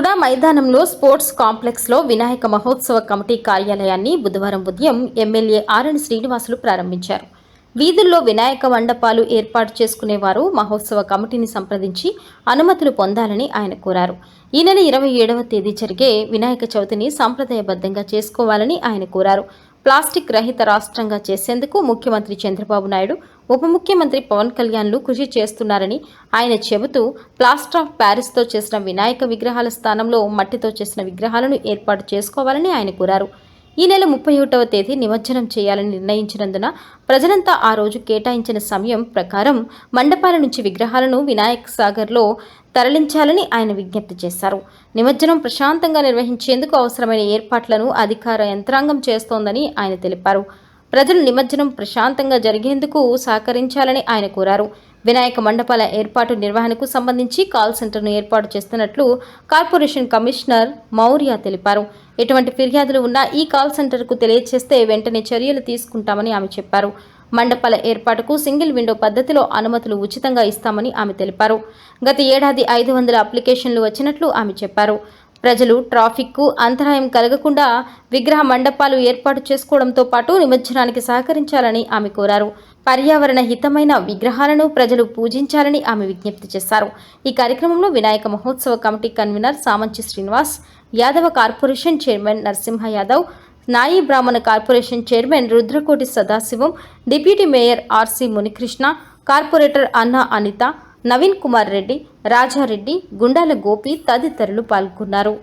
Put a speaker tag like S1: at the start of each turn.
S1: తుడా మైదానంలో స్పోర్ట్స్ కాంప్లెక్స్లో వినాయక మహోత్సవ కమిటీ కార్యాలయాన్ని బుధవారం ఉదయం ఎమ్మెల్యే ఆర్ఎన్ శ్రీనివాసులు ప్రారంభించారు. వీధుల్లో వినాయక మండపాలు ఏర్పాటు చేసుకునేవారు మహోత్సవ కమిటీని సంప్రదించి అనుమతులు పొందాలని ఆయన కోరారు. ఈ నెల ఇరవై ఏడవ తేదీ జరిగే వినాయక చవితిని సాంప్రదాయబద్ధంగా చేసుకోవాలని ఆయన కోరారు. ప్లాస్టిక్ రహిత రాష్ట్రంగా చేసేందుకు ముఖ్యమంత్రి చంద్రబాబు నాయుడు ఉప ముఖ్యమంత్రి పవన్ కళ్యాణ్లు కృషి చేస్తున్నారని ఆయన చెబుతూ ప్లాస్టర్ ఆఫ్ ప్యారిస్తో చేసిన వినాయక విగ్రహాల స్థానంలో మట్టితో చేసిన విగ్రహాలను ఏర్పాటు చేసుకోవాలని ఆయన కోరారు. ఈ నెల ముప్పై ఒకటవ తేదీ నిమజ్జనం చేయాలని నిర్ణయించినందున ప్రజలంతా ఆ రోజు కేటాయించిన సమయం ప్రకారం మండపాల నుంచి విగ్రహాలను వినాయక్ సాగర్లో తరలించాలని ఆయన విజ్ఞప్తి చేశారు. నిమజ్జనం ప్రశాంతంగా నిర్వహించేందుకు అవసరమైన ఏర్పాట్లను అధికార యంత్రాంగం చేస్తోందని ఆయన తెలిపారు. ప్రజలు నిమజ్జనం ప్రశాంతంగా జరిగేందుకు సహకరించాలని ఆయన కోరారు. వినాయక మండపాల ఏర్పాటు నిర్వహణకు సంబంధించి కాల్ సెంటర్ను ఏర్పాటు చేస్తున్నట్లు కార్పొరేషన్ కమిషనర్ మౌర్య తెలిపారు. ఎటువంటి ఫిర్యాదులు ఉన్నా ఈ కాల్ సెంటర్కు తెలియజేస్తే వెంటనే చర్యలు తీసుకుంటామని ఆమె చెప్పారు. మండపాల ఏర్పాటుకు సింగిల్ విండో పద్ధతిలో అనుమతులు ఉచితంగా ఇస్తామని ఆమె తెలిపారు. గత ఏడాది ఐదు వందల అప్లికేషన్లు వచ్చినట్లు ఆమె చెప్పారు. ప్రజలు ట్రాఫిక్కు అంతరాయం కలగకుండా విగ్రహ మండపాలు ఏర్పాటు చేసుకోవడంతో పాటు నిమజ్జనానికి సహకరించాలని ఆమె కోరారు. పర్యావరణ హితమైన విగ్రహాలను ప్రజలు పూజించాలని ఆమె విజ్ఞప్తి చేశారు. ఈ కార్యక్రమంలో వినాయక మహోత్సవ committee convener Samanchi Srinivas Yadava corporation chairman Narasimha Yadav Nayi Brahmana corporation chairman Rudrakoti Sadasivam deputy mayor RC Munikrishna corporator Anna Anitha Naveen Kumar Reddy Rajareddy Gundala Gopi తదితరులు పాల్గొన్నారు.